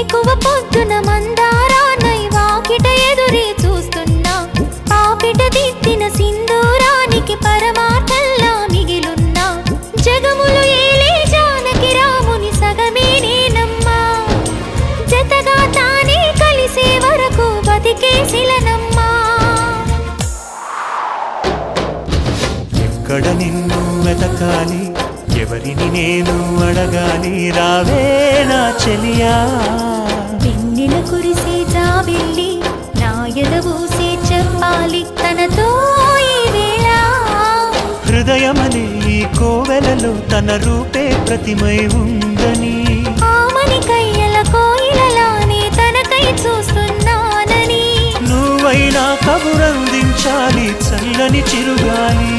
వేకువ పొద్దున మందారానై వాకిట ఎదురే చూస్తున్నా. పాపిట దిద్దిన సింధూరానికి పరమార్థల్లా మిగిలున్నా. జగములు ఏలే జానకి రాముని సగమే నేనమ్మా. జతగా తానే కలిసే వరకు బతికేసిలనమ్మా ఎక్కడ నిన్ను వెతకాలి ఎవరిని నేను అడగాలి రావే నా చెలియా. కురిసే జాబిల్లి నా ఎదవూసే చెప్పాలి తనతో ఈ వేళ. హృదయమనే ఈ కోవెలలో తన రూపే ప్రతిమై ఉందని. ఆమని కయ్యల కోయిలలానే తనకై చూస్తున్నానని. నువ్వైనా కబురందించాలి చల్లని చిరుగాలి.